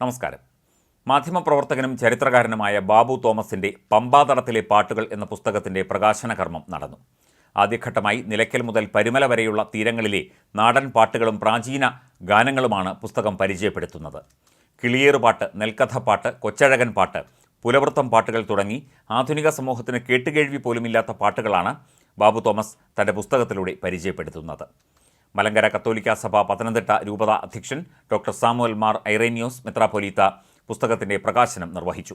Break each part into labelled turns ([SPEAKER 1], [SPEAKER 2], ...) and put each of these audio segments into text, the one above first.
[SPEAKER 1] നമസ്കാരം. മാധ്യമപ്രവർത്തകനും ചരിത്രകാരനുമായ ബാബു തോമസിന്റെ പമ്പാതടത്തിലെ പാട്ടുകൾ എന്ന പുസ്തകത്തിന്റെ പ്രകാശനകർമ്മം നടന്നു. ആദ്യഘട്ടമായി നിലയ്ക്കൽ മുതൽ പരുമല വരെയുള്ള തീരങ്ങളിലെ നാടൻ പാട്ടുകളും പ്രാചീന ഗാനങ്ങളുമാണ് പുസ്തകം പരിചയപ്പെടുത്തുന്നത്. കിളിയേറുപാട്ട് നെൽക്കഥപ്പാട്ട് കൊച്ചഴകൻ പാട്ട് പുലവൃത്തം പാട്ടുകൾ തുടങ്ങി ആധുനിക സമൂഹത്തിന് കേട്ടുകേഴ്വി പോലുമില്ലാത്ത പാട്ടുകളാണ് ബാബു തോമസ് തന്റെ പുസ്തകത്തിലൂടെ പരിചയപ്പെടുത്തുന്നത്. മലങ്കര കത്തോലിക്ക സഭ പത്തനംതിട്ട രൂപത അധ്യക്ഷൻ ഡോക്ടർ സാമുവൽ മാർ ഐറേനിയോസ് മെത്രാപൊലീത്ത പുസ്തകത്തിന്റെ പ്രകാശനം നിർവഹിച്ചു.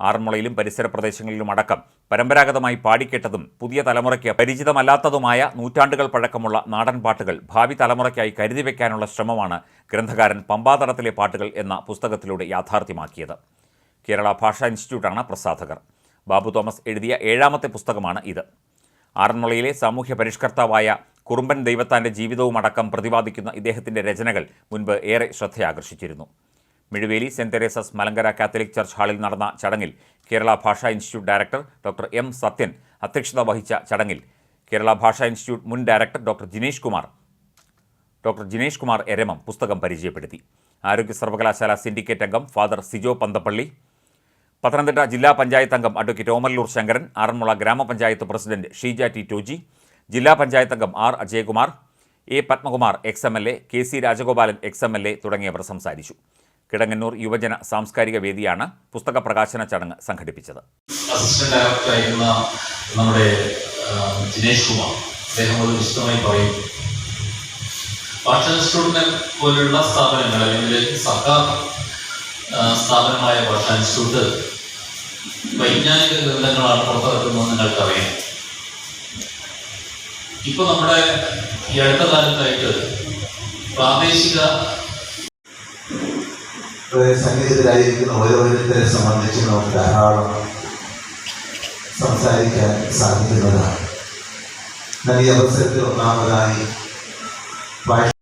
[SPEAKER 1] ആറന്മുളയിലും പരിസര പ്രദേശങ്ങളിലും അടക്കം പരമ്പരാഗതമായി പാടിക്കേട്ടതും പുതിയ തലമുറയ്ക്ക് പരിചിതമല്ലാത്തതുമായ നൂറ്റാണ്ടുകൾ പഴക്കമുള്ള നാടൻ പാട്ടുകൾ ഭാവി തലമുറയ്ക്കായി കരുതി വയ്ക്കാനുള്ള ശ്രമമാണ് ഗ്രന്ഥകാരൻ പമ്പാതടത്തിലെ പാട്ടുകൾ എന്ന പുസ്തകത്തിലൂടെ യാഥാർത്ഥ്യമാക്കിയത്. കേരള ഭാഷാ ഇൻസ്റ്റിറ്റ്യൂട്ടാണ് പ്രസാധകർ. ബാബു തോമസ് എഴുതിയ ഏഴാമത്തെ പുസ്തകമാണ് ഇത്. ആറന്മുളയിലെ സാമൂഹ്യ പരിഷ്കർത്താവായ കുറുമ്പൻ ദൈവത്താന്റെ ജീവിതവും അടക്കം പ്രതിപാദിക്കുന്ന ഇദ്ദേഹത്തിന്റെ രചനകൾ മുൻപ് ഏറെ ശ്രദ്ധയാകർഷിച്ചിരുന്നു. Mizhuveli saint Theresa's Malankara Catholic church ഹാളിൽ നടന്ന ചടങ്ങിൽ Kerala Bhasha institute director doctor M Sathyan അധ്യക്ഷത വഹിച്ച ചടങ്ങിൽ കേരള ഭാഷാ ഇൻസ്റ്റിറ്റ്യൂട്ട് മുൻ director doctor Jinesh Kumar doctor Jinesh Kumar Eramam പുസ്തകം പരിചയപ്പെടുത്തി. ആരോഗ്യ സർവകലാശാല സിൻഡിക്കേറ്റ് അംഗം ഫാദർ സിജോ പന്തപ്പള്ളി പത്തനംതിട്ട ജില്ലാ പഞ്ചായത്ത് അംഗം അഡ്വക്കേറ്റ് ഓമല്ലൂർ ശങ്കരൻ ആറന്മുള ഗ്രാമപഞ്ചായത്ത് പ്രസിഡന്റ് ഷീജ ടി ടോജി ജില്ലാ പഞ്ചായത്ത് അംഗം R Ajayakumar A Padmakumar ex M L A K C Rajagopalan ex M L A തുടങ്ങിയവർ സംസാരിച്ചു. കിടങ്ങന്നൂർ യുവജന സാംസ്കാരിക വേദിയാണ് പുസ്തക പ്രകാശന ചടങ്ങ് സംഘടിപ്പിച്ചത്.
[SPEAKER 2] നമ്മുടെ പോലുള്ള സ്ഥാപനങ്ങൾ അല്ലെങ്കിൽ സർക്കാർ സ്ഥാപനമായ ഭാഷാ ഇൻസ്റ്റിറ്റ്യൂട്ട് വൈജ്ഞാനിക ഗ്രന്ഥങ്ങളാണ് പുറത്തിറക്കുന്നത് നിങ്ങൾക്കറിയാം. ഇപ്പൊ നമ്മുടെ ഈ അടുത്ത കാലത്തായിട്ട് പ്രാദേശിക
[SPEAKER 3] സംഗീതത്തിലായിരിക്കുന്ന ഓരോരുത്തരെ സംബന്ധിച്ച് നമുക്ക് ധാരാളം സംസാരിക്കാൻ സാധിക്കുന്നതാണ്. നല്ല അവസരത്തിൽ ഒന്നാമതായി ഭാഷ